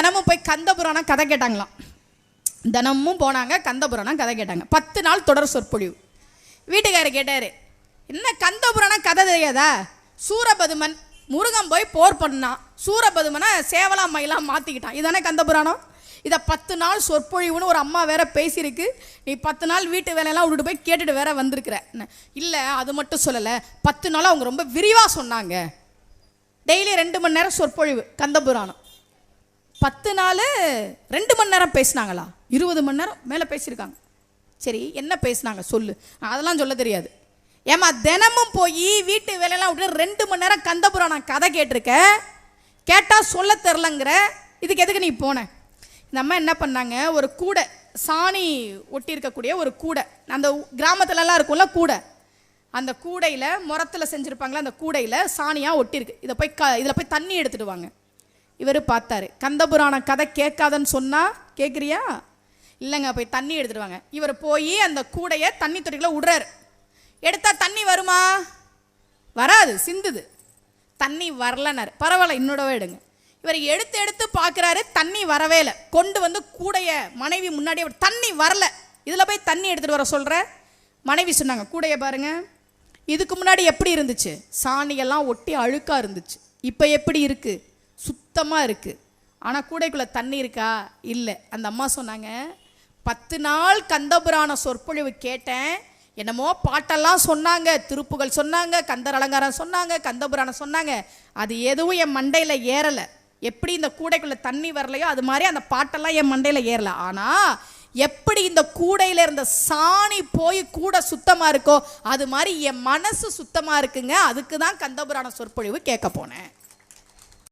தினமும் போய் கந்தபுராணம் கதை கேட்டாங்களாம். தினமும் போனாங்க கந்தபுராணம் கதை கேட்டாங்க. பத்து நாள் தொடர் சொற்பொழிவு. வீட்டுக்காரர் கேட்டார் என்ன கந்தபுராணம் கதை தெரியாதா? சூரபதுமன் முருகன் போய் போர் பண்ணான். சூரபதுமனை சேவலா மயிலாம் மாற்றிக்கிட்டான் இதானே கந்தபுராணம்? இதை பத்து நாள் சொற்பொழிவுன்னு ஒரு அம்மா வேற பேசியிருக்கு. நீ பத்து நாள் வீட்டு வேலையெல்லாம் விட்டுட்டு போய் கேட்டுட்டு வேற வந்திருக்கிற. இல்லை அது மட்டும் சொல்லலை. பத்து நாள் அவங்க ரொம்ப விரிவாக சொன்னாங்க. டெய்லி ரெண்டு மணி நேரம் சொற்பொழிவு கந்தபுராணம். பத்து நாள் ரெண்டு மணி நேரம் பேசினாங்களா? இருபது மணி நேரம் மேலே பேசியிருக்காங்க. சரி என்ன பேசினாங்க? சொல்லு. அதெல்லாம் சொல்ல தெரியாது. ஏமா தினமும் போய் வீட்டு வேலையெல்லாம் விட்டு ரெண்டு மணி நேரம் கந்தபுரம் நான் கதை கேட்டிருக்க? கேட்டால் சொல்ல தெரிலங்கிற இதுக்கு எதுக்கு நீ போன? இந்த அம்மா என்ன பண்ணாங்க? ஒரு கூடை சாணி ஒட்டி இருக்கக்கூடிய ஒரு கூடை. அந்த கிராமத்துலலாம் இருக்கும்ல கூடை. அந்த கூடையில் முரத்தில் செஞ்சுருப்பாங்களே அந்த கூடையில் சாணியாக ஒட்டியிருக்கு. இதை போய் க இதில் போய் தண்ணி எடுத்துடுவாங்க இவர் பார்த்தாரு. கந்தபுராண கதை கேட்காதன்னு சொன்னா கேட்குறியா இல்லைங்க போய் தண்ணி எடுத்துடுவாங்க இவர் போய் அந்த கூடையை தண்ணி தொட்டிக்குள்ள விடுறாரு. எடுத்தால் தண்ணி வருமா? வராது சிந்துது. தண்ணி வரலனார் பரவாயில்ல இன்னோடவே எடுங்க. இவர் எடுத்து எடுத்து பார்க்குறாரு தண்ணி வரவே இல்லை. கொண்டு வந்து கூடைய மனைவி முன்னாடியே தண்ணி வரல. இதில் போய் தண்ணி எடுத்துகிட்டு வர சொல்கிற மனைவி சொன்னாங்க கூடைய பாருங்கள் இதுக்கு முன்னாடி எப்படி இருந்துச்சு? சாணியெல்லாம் ஒட்டி அழுக்காக இருந்துச்சு. இப்போ எப்படி இருக்குது சுத்தமாக இருக்குது ஆனால் கூடைக்குள்ளே தண்ணி இருக்கா? இல்லை. அந்த அம்மா சொன்னாங்க பத்து நாள் கந்தபுராண சொற்பொழிவு கேட்டேன். என்னமோ பாட்டெல்லாம் சொன்னாங்க திருப்புகள் சொன்னாங்க கந்தர் அலங்காரம் சொன்னாங்க கந்தபுராணம் சொன்னாங்க. அது எதுவும் என் மண்டையில் ஏறலை. எப்படி இந்த கூடைக்குள்ளே தண்ணி வரலையோ அது மாதிரி அந்த பாட்டெல்லாம் என் மண்டையில் ஏறலை. ஆனால் எப்படி இந்த கூடையில் இருந்த சாணி போய் கூட சுத்தமாக இருக்கோ அது மாதிரி என் மனசு சுத்தமாக இருக்குங்க. அதுக்கு தான் கந்தபுராண சொற்பொழிவு கேட்க போனேன்.